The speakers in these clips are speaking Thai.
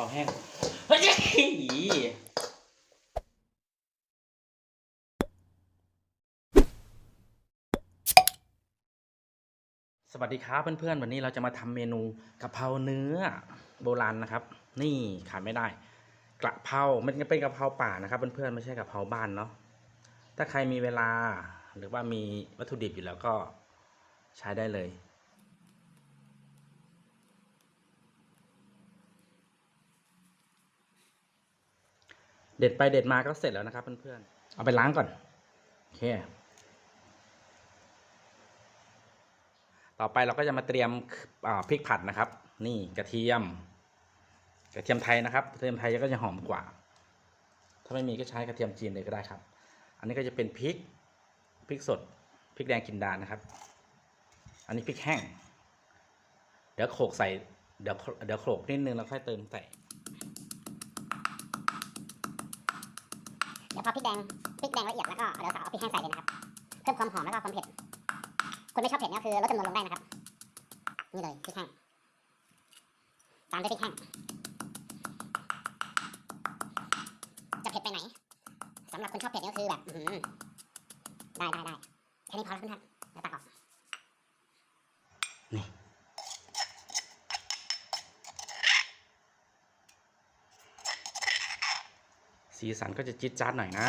ป่าแห้งเฮ้ยสวัสดีครับเพื่อนๆ วันนี้เราจะมาทำเมนูกะเพราเนื้อโบราณนะครับ นี่ขาดไม่ได้กะเพรา มันจะเป็นกะเพราป่านะครับเพื่อนๆ ไม่ใช่กะเพราบ้านเนาะ ถ้าใครมีเวลาหรือว่ามีวัตถุดิบอยู่แล้วก็ใช้ได้เลย เด็ดไปเด็ดมาก็เสร็จแล้วนะครับเพื่อนๆ เอาไปล้างก่อน โอเค ต่อไปเราก็จะมาเตรียมพริกผัดนะครับ นี่กระเทียม กระเทียมไทยนะครับ กระเทียมไทยก็จะหอมกว่า ถ้าไม่มีก็ใช้กระเทียมจีนเลยก็ได้ครับ อันนี้ก็จะเป็นพริก พริกสด พริกแดงกินดานะครับ อันนี้พริกแห้ง เดี๋ยวโขลกใส่ เดี๋ยวเดี๋ยวโขลกนิดนึงแล้วค่อยเติมใส่ เดี๋ยวพอพริกแดงพริกแดงละเอียดแล้วก็เดี๋ยวสาวเอาพริกแห้งใส่เลยนะครับ เพิ่มความหอมแล้วก็ความเผ็ด คนไม่ชอบเผ็ดเนี่ยคือลดจำนวนลงได้นะครับ นี่เลยพริกแห้ง ตามด้วยพริกแห้ง จะเผ็ดไปไหนสำหรับคนชอบเผ็ดเนี่ยก็คือแบบได้ได้ได้แค่นี้พอแล้วเพื่อนๆแล้วตักออก นี่ สีสันก็จะจิ๊ดจ๊าดหน่อยนะ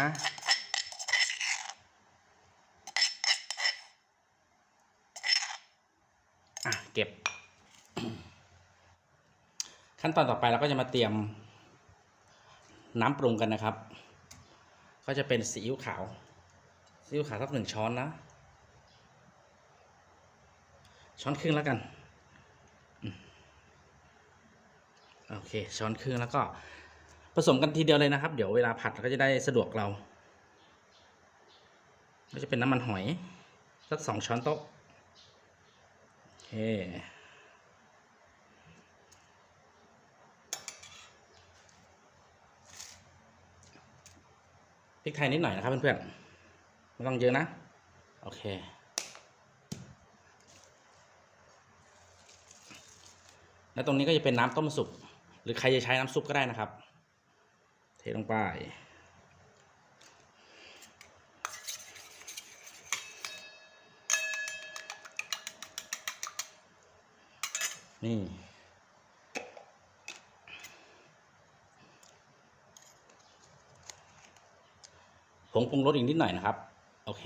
อะ เก็บ ขั้นตอนต่อไปเราก็จะมาเตรียมน้ำปรุงกันนะครับ ก็จะเป็นซีอิ๊วขาวซีอิ๊วขาวสักหนึ่งช้อนนะ ช้อนครึ่งแล้วกัน โอเค ช้อนครึ่งแล้วก็ ผสมกันทีเดียวเลยนะครับ เดี๋ยวเวลาผัดก็จะได้สะดวกเรา ก็จะเป็นน้ำมันหอยสักสองช้อนโต๊ะโอเคพริกไทยนิดหน่อยนะครับเพื่อนๆไม่ต้องเยอะนะ โอเค แล้วตรงนี้ก็จะเป็นน้ำต้มสุก หรือใครจะใช้น้ำซุปก็ได้นะครับ เทลงไป นี่ผงปรุงรสอีกนิดหน่อยนะครับ โอเค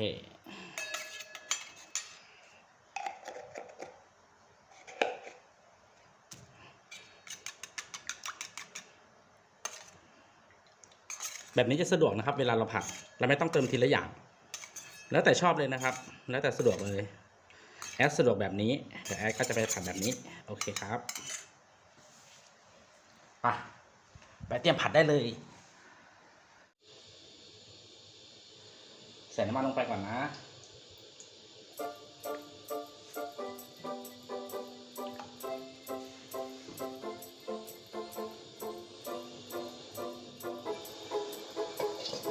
แบบนี้จะสะดวกนะครับ เวลาเราผัด เราไม่ต้องเติมทีละอย่าง แล้วแต่ชอบเลยนะครับ แล้วแต่สะดวกเลย แอดสะดวกแบบนี้แต่แอดก็จะไปผัดแบบนี้ โอเคครับไปไปเตรียมผัดได้เลย ใส่น้ำมันลงไปก่อนนะ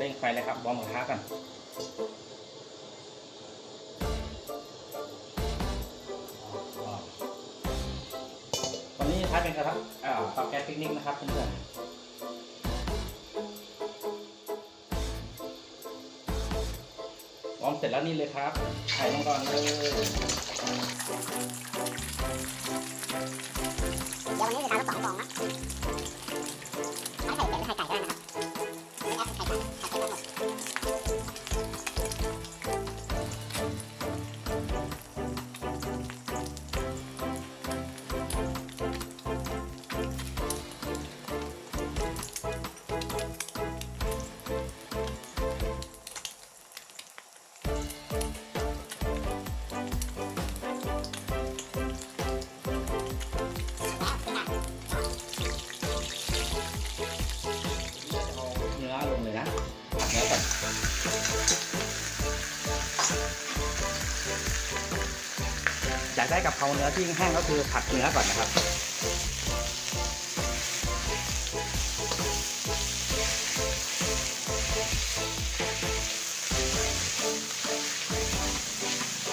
ร่งไฟเลยครับบอมกระทะกันตอนนี้ใช้เป็นกระทะอ่าเตาแก๊สปิกนิกนะครับเพื่อนๆบอมเสร็จแล้วนี่เลยครับไข่ลงก่อนเลยากได้กับเพราเนื้อที่แห้งก็คือผัดเนื้อก่อนนะครับ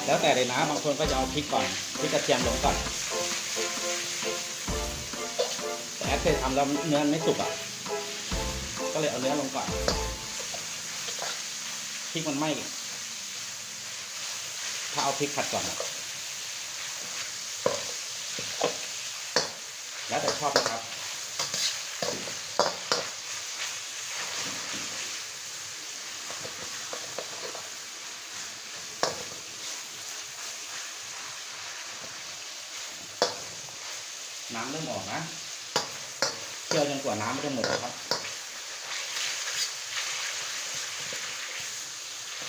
แล้วแต่เลยนะบางคนก็จะเอาพริกก่อนพริกกระเทียมลงก่อนแต่ดเคยทำแล้วเนื้อไม่สุกอะก็เลยเอาเนื้อลงก่อนพริกมันไหม้ถ้าเอาพริกผัดก่อนอะ แล้วแต่ชอบนะครับ น้ำเริ่มออกนะเคี่ยวจนกว่าน้ำมันจะหมดนะครับ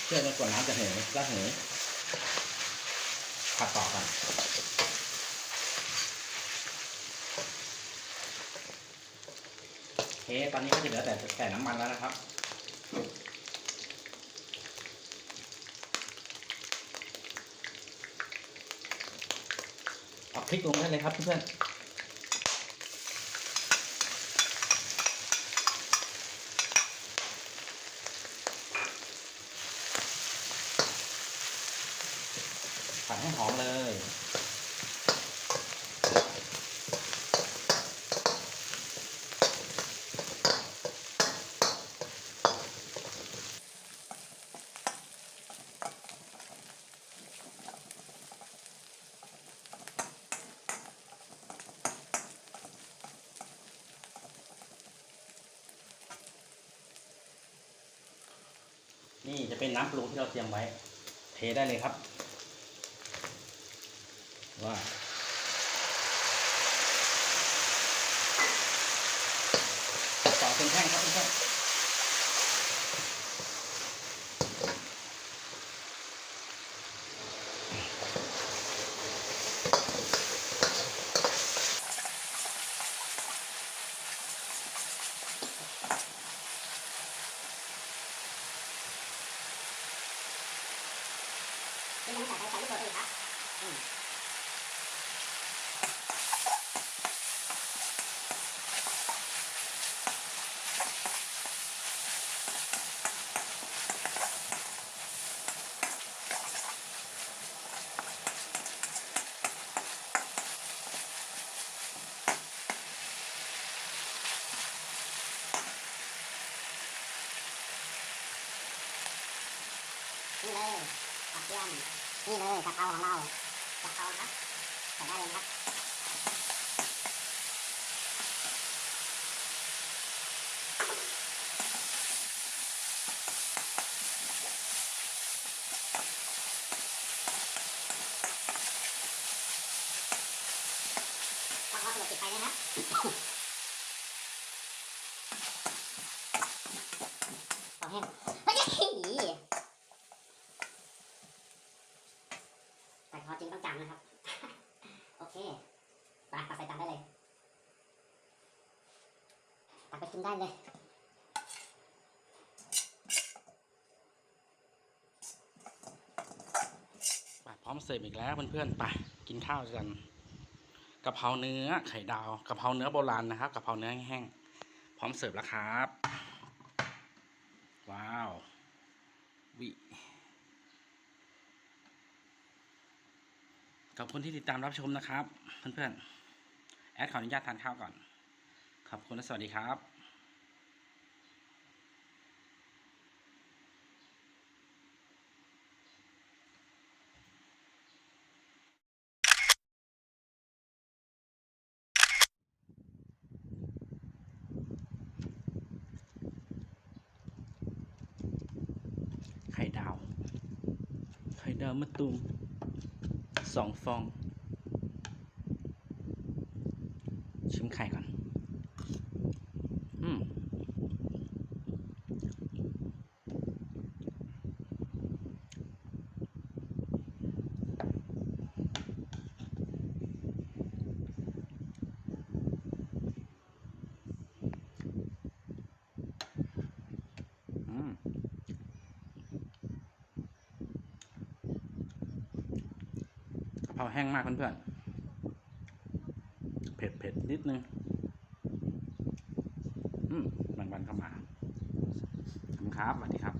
เคี่ยวจนกว่าน้ำจะเหยระเหยผัดต่อกันโอ เคตอนนี้ก็จะเหลือแต่แต่น้ำมันแล้วนะครับ เอาพริกลงได้เลยครับเพื่อนผัดให้หอมเลย นี่จะเป็นน้ำปรุงที่เราเตรียมไว้ เทได้เลยครับว่าต่อเป็นแท่งครับเพื่อนๆ นี่ยังใส่ใส่ลูกโดดอีกครับอืม นี่เลย กระเทียมนี่เลยกะเพราของเรากะเพราครับใส่ได้เลยครับต้องเอาสลบติดไปนะครับต่อแห้งเฮ้ยแต่พอจริงต้องจำนะครับ โอเคไปตักใส่จานได้เลย ตักไปกินได้ เลยไปพร้อมเสิร์ฟอีกแล้วเพื่อนๆไปกินข้าวกันกะเพราเนื้อไข่ดาวกะเพราเนื้อโบราณนะครับกะเพราเนื้อแห้งพร้อมเสิร์ฟแล้วครับ ว้าววิขอบคุณที่ติดตามรับชมนะครับ เพื่อนๆแอดขออนุญาตทานข้าวก่อน ขอบคุณและสวัสดีครับ ไข่ดาว ไข่ ดาวมะตูมสองฟอง ชิมไข่ก่อนอืม อืม กะ เพราแห้งมากเพื่อนๆ เผ็ดเผ็ดนิดนึงอืมบางวันเข้ามาขอบคุณครับสวัสดีครับ